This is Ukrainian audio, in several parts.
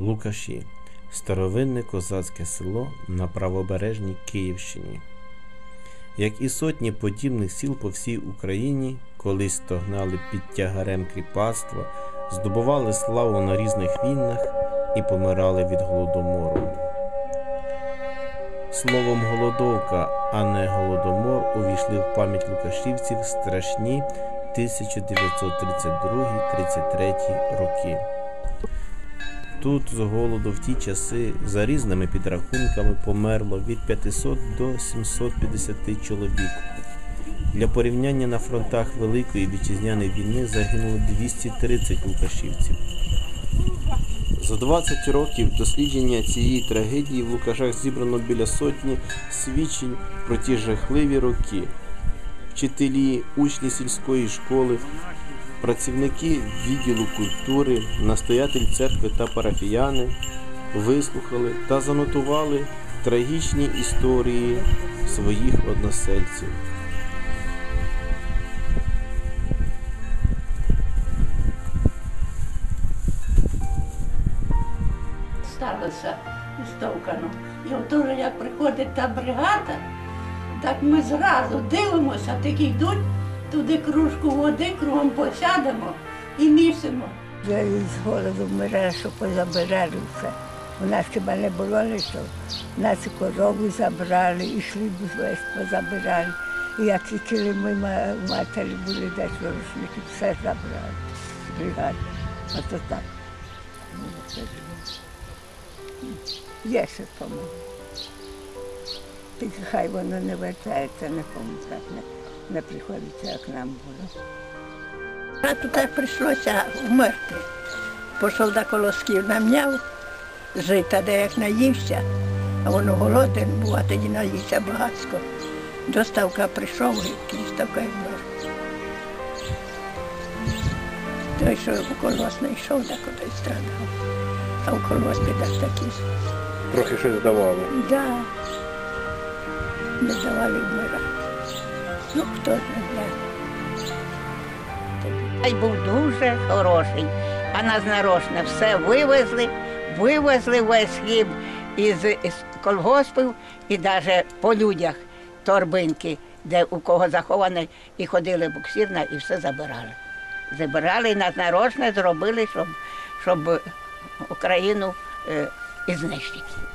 Лукаші старовинне козацьке село на правобережній Київщині. Як і сотні подібних сіл по всій Україні, колись стогнали під тягарем кріпацтва, здобували славу на різних війнах і помирали від голодомору. Словом голодовка, а не голодомор увійшли в пам'ять лукашівців страшні 1932-33 роки. Тут з голоду в ті часи за різними підрахунками померло від 500 до 750 чоловік. Для порівняння на фронтах Великої вітчизняної війни загинуло 230 лукашівців. За 20 років дослідження цієї трагедії в Лукашах зібрано біля сотні свідчень про ті жахливі роки. Вчителі, учні сільської школи, працівники відділу культури, настоятель церкви та парафіяни вислухали та занотували трагічні історії своїх односельців. сталося істовкано. І от уже як приходить та бригада, так ми зразу дивимося, такі йдуть, туди кружку води, кругом посядемо і місимо. Я з голоду вмирала, що позабирали все. У нас хіба не було нічого. Нас і корову забрали, і хліб весь позабирали. І як тільки ми ма- матері були десь рушники, все забрали. Бригади. Так. Ну, це ж, Є ще тому. Тільки хай воно не вертається, нікому так не, приходиться, як нам було. А тут так прийшлося вмерти. Пішов до колосків, намняв жита, де як наївся, а воно голоден був, а тоді наївся багатсько. Доставка прийшов, і доставка й вмер. Той, що у колгосп не йшов, так ото й страдав. А у колгоспі так такі. Трохи щось давали. Да. Не давали вмирати. Ну, хто знає. Ай був дуже хороший. А нас нарочно все вивезли, вивезли весь хліб із, із колгоспів і навіть по людях торбинки, де у кого захований, і ходили буксирна і все забирали. Забирали і нас нарочно зробили, щоб, щоб Україну е, і знищити.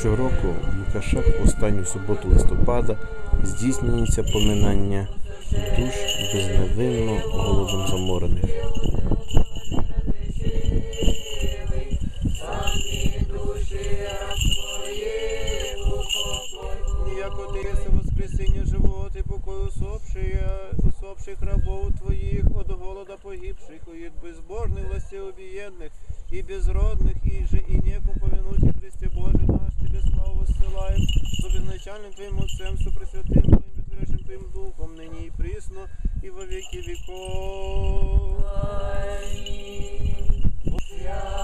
Щороку в Лукашах в останню суботу листопада здійснюється поминання душ безневинно голодом заморених. Яко ты есть воскресенье живот и покой усопшие, усопших рабов твоих, от голода погибших, и от безбожных властей убиенных, и безродных, и же и некому помянуть о Христе Божий наш, тебе славу воссылаем, со безначальным твоим Отцем, со пресвятым твоим, беспречным твоим Духом, ныне и присно, и во веки веков. Бодак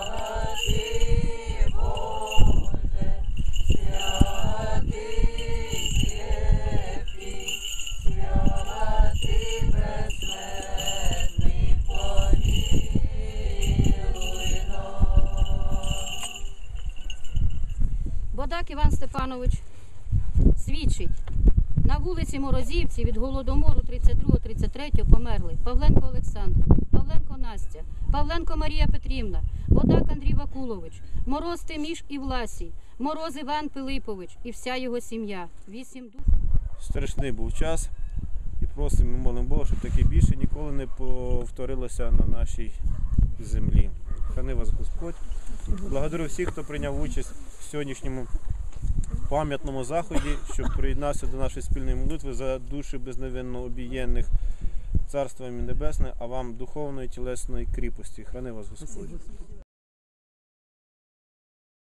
Іван Степанович свідчить. На вулиці Морозівці від голодомору 32-33 померли Павленко Олександр, Павленко Настя, Павленко Марія Петрівна, Бодак Андрій Вакулович, Мороз Тиміш і Власій, Мороз Іван Пилипович і вся його сім'я. Вісім душ. страшний був час. І просимо, молимо Бога, щоб таке більше ніколи не повторилося на нашій землі. Храни вас Господь. Благодарю всіх, хто прийняв участь в сьогоднішньому пам'ятному заході, щоб приєднався до нашої спільної молитви за душі безневинно обієнних Царством Небесне, а вам духовної тілесної кріпості. Храни вас Господь.